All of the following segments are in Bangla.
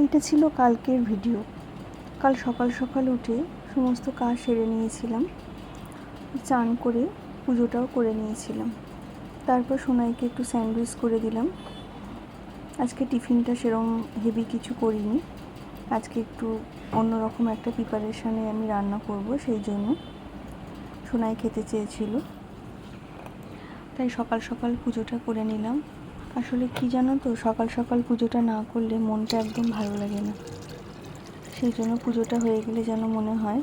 এইটা ছিল কালকের ভিডিও। কাল সকাল সকাল উঠে সমস্ত কাজ সেরে নিয়েছিলাম। চান করে পুজোটাও করে নিয়েছিলাম। তারপর সোনাইকে একটু স্যান্ডউইচ করে দিলাম। আজকে টিফিনটা সেরম হেভি কিছু করিনি। আজকে একটু অন্যরকম একটা প্রিপারেশানে আমি রান্না করব সেই জন্য। সোনাই খেতে চেয়েছিল। তাই সকাল সকাল পুজোটা করে নিলাম। আসলে কি জানো তো, সকাল সকাল পুজোটা না করলে মনটা একদম ভালো লাগে না। সেই জন্য পুজোটা হয়ে গেলে যেন মনে হয়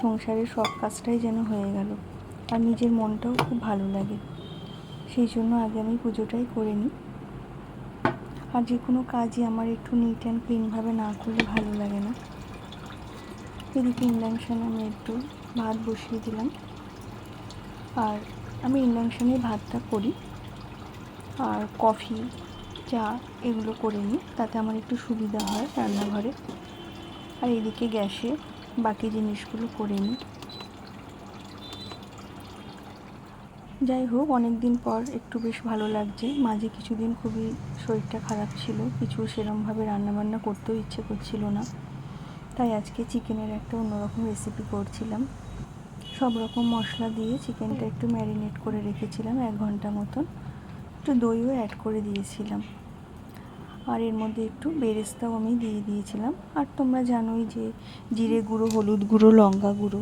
সংসারের সব কাজটাই যেন হয়ে গেল আর নিজের মনটাও খুব ভালো লাগে। সেই জন্য আগে আমি পুজোটাই করে নিই। আর যে কোনো কাজই আমার একটু নিট অ্যান্ড ক্লিনভাবে না করলে ভালো লাগে না। এদিকে ইন্ডাকশানে আমি একটু ভাত বসিয়ে দিলাম। আর আমি ইন্ডাকশানে ভাতটা করি। আর কফি, চা এগুলো করে নিই, তাতে আমার একটু সুবিধা হয় রান্নাঘরে। আর এদিকে গ্যাসে বাকি জিনিসগুলো করে নিই। যাই হোক অনেক দিন পর একটু বেশ ভালো লাগছে। মাঝে কিছুদিন খুবই শরীরটা খারাপ ছিল, কিছু সেরমভাবে রান্নাবান্না করতেও ইচ্ছে করছিল না। তাই আজকে চিকেনের একটা অন্যরকম রেসিপি করছিলাম। সব রকম মশলা দিয়ে চিকেনটা একটু ম্যারিনেট করে রেখেছিলাম এক ঘণ্টা মতন। একটু দইও অ্যাড করে দিয়েছিলাম। আর এর মধ্যে একটু বেরেস্তাও আমি দিয়ে দিয়েছিলাম। আর তোমরা জানোই যে জিরে গুঁড়ো, হলুদ গুঁড়ো, লঙ্কা গুঁড়ো,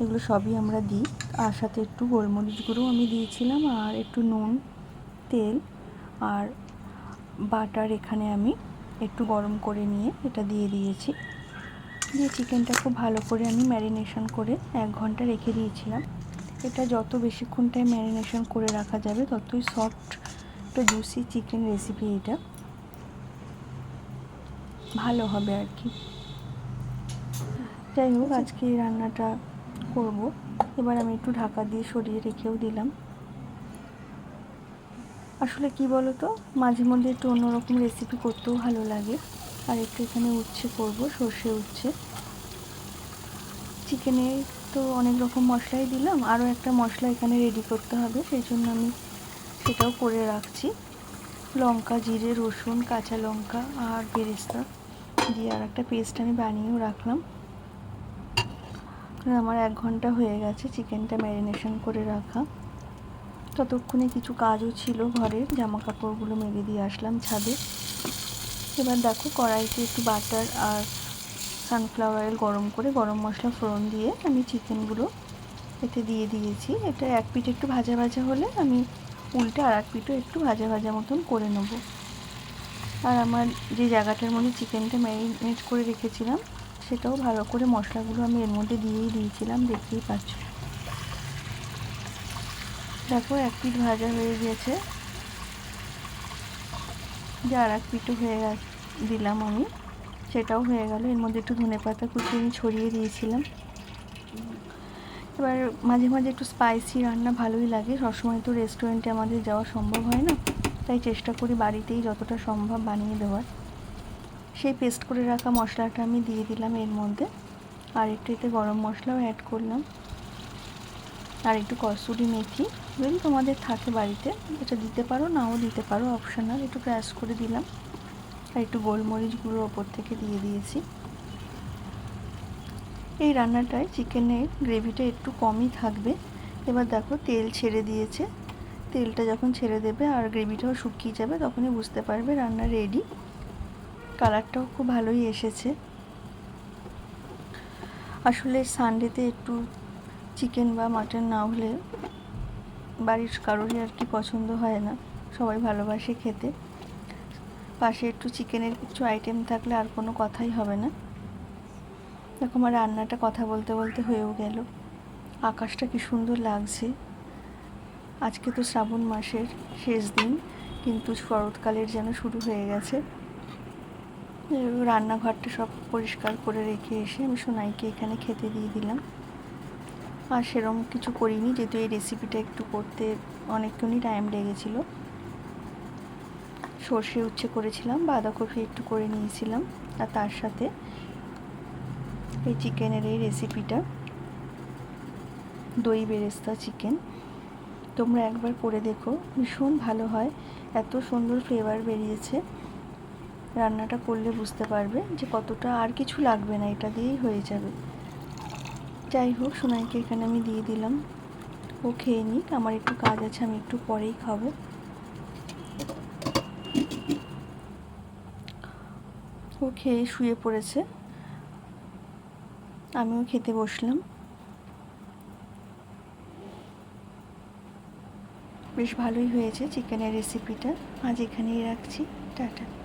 এগুলো সবই আমরা দিই। আর সাথে একটু গোলমরিচ গুঁড়ো আমি দিয়েছিলাম আর একটু নুন, তেল আর বাটার এখানে আমি একটু গরম করে নিয়ে এটা দিয়ে দিয়েছি। দিয়ে চিকেনটা খুব ভালো করে আমি ম্যারিনেশন করে এক ঘণ্টা রেখে দিয়েছিলাম। এটা যত বেশিক্ষণ টাইম ম্যারিনেশন করে রাখা যাবে, ততই সফট একটা জুসি চিকেন রেসিপি এটা। ভালো হবে আর কি। যাই হোক, আজকে এই রান্নাটা করব। এবার আমি একটু ঢাকা দিয়ে সরিয়ে রেখেও দিলাম। আসলে কি বলো তো মাঝে মধ্যে একটু অন্যরকম রেসিপি করতেও ভালো লাগে। আর একটু এখানে উচ্ছে করব, সর্ষে উচ্ছে। চিকেনে তো অনেক রকম মশলাই দিলাম। আরও একটা মশলা এখানে রেডি করতে হবে, সেই জন্য আমি সেটাও করে রাখছি। লঙ্কা, জিরে, রসুন, কাঁচা লঙ্কা আর বেরেস্তা দিয়ে আর একটা পেস্ট আমি বানিয়েও রাখলাম। আমার এক ঘণ্টা হয়ে গেছে চিকেনটা ম্যারিনেশন করে রাখা। ততক্ষণে কিছু কাজও ছিল ঘরের জামা কাপড়গুলো মেলে দিয়ে আসলাম ছাদে। এবার দেখো কড়াইতে একটু বাটার আর সানফ্লাওয়ার অয়েল গরম করে গরম মশলা ফোড়ন দিয়ে আমি চিকেনগুলো এতে দিয়ে দিয়েছি। এটা এক পিঠ একটু ভাজা ভাজা হলে আমি উল্টে আর এক পিঠও একটু ভাজা ভাজা মতন করে নেব। আর আমার যে জায়গাটার মধ্যে চিকেনটা ম্যারিনেট করে রেখেছিলাম, সেটাও ভালো করে মশলাগুলো আমি এর মধ্যে দিয়েই দিয়েছিলাম, দেখতেই পাচ্ছ। দেখো, এক পিঠ ভাজা হয়ে গেছে। যে আর এক পিঠও হয়ে দিলাম আমি। সেটাও হয়ে গেল। এর মধ্যে একটু ধনে পাতা কুচি আমি ছড়িয়ে দিয়েছিলাম। এবার মাঝে মাঝে একটু স্পাইসি রান্না ভালোই লাগে। সবসময় তো রেস্টুরেন্টে আমাদের যাওয়া সম্ভব হয় না। তাই চেষ্টা করি বাড়িতেই যতটা সম্ভব বানিয়ে দেওয়ার। সেই পেস্ট করে রাখা মশলাটা আমি দিয়ে দিলাম এর মধ্যে। আর একটু এতে গরম মশলাও অ্যাড করলাম। আর একটু কসুরি মেথি। যদি তোমাদের থাকে বাড়িতে, এটা দিতে পারো, নাও দিতে পারো অপশনাল একটু ক্র্যাশ করে দিলাম। আর একটু গোলমরিচ গুঁড়ো ওপর থেকে দিয়ে দিয়েছি। এই রান্নাটায় চিকেনের গ্রেভিটা একটু কমই থাকবে। এবার দেখো তেল ছেড়ে দিয়েছে। তেলটা যখন ছেড়ে দেবে আর গ্রেভিটাও শুকিয়ে যাবে, তখনই বুঝতে পারবে রান্না রেডি কালারটাও খুব ভালোই এসেছে। আসলে সানডেতে একটু চিকেন বা মাটন না হলে বাড়ির কারোরই আর কি পছন্দ হয় না। সবাই ভালোবাসে খেতে। পাশে একটু চিকেনের কিছু আইটেম থাকলে আর কোনো কথাই হবে না। দেখো আমার রান্নাটা কথা বলতে বলতে হয়েও গেল। আকাশটা কি সুন্দর লাগছে। আজকে তো শ্রাবণ মাসের শেষ দিন, কিন্তু শরৎকালের যেন শুরু হয়ে গেছে। রান্নাঘরটা সব পরিষ্কার করে রেখে এসে আমি সোনাইকে এখানে খেতে দিয়ে দিলাম। আর সেরম কিছু করিনি, যেহেতু এই রেসিপিটা একটু করতে অনেকক্ষণই টাইম লেগেছিল। সর্ষে উচ্ছে করেছিলাম, বাঁধাকপি একটু করে নিয়েছিলাম, আর তার সাথে এই চিকেনের এই রেসিপিটা দই বেরেস্তা চিকেন। তোমরা একবার করে দেখো, ভীষণ ভালো হয়, এত সুন্দর ফ্লেভার বেরিয়েছে। রান্নাটা করলে বুঝতে পারবে যে কতটা আর কিছু লাগবে না, এটা দিয়েই হয়ে যাবে। যাই হোক, সোনাইকে এখানে আমি দিয়ে দিলাম। ও খেয়ে নিক, আমার একটু কাজ আছে, আমি একটু পরেই খাব। ও খেয়ে শুয়ে পড়েছে। আমিও খেতে বসলাম। বেশ ভালোই হয়েছে চিকেনের রেসিপিটা আজ এখানেই রাখছি। টাটা।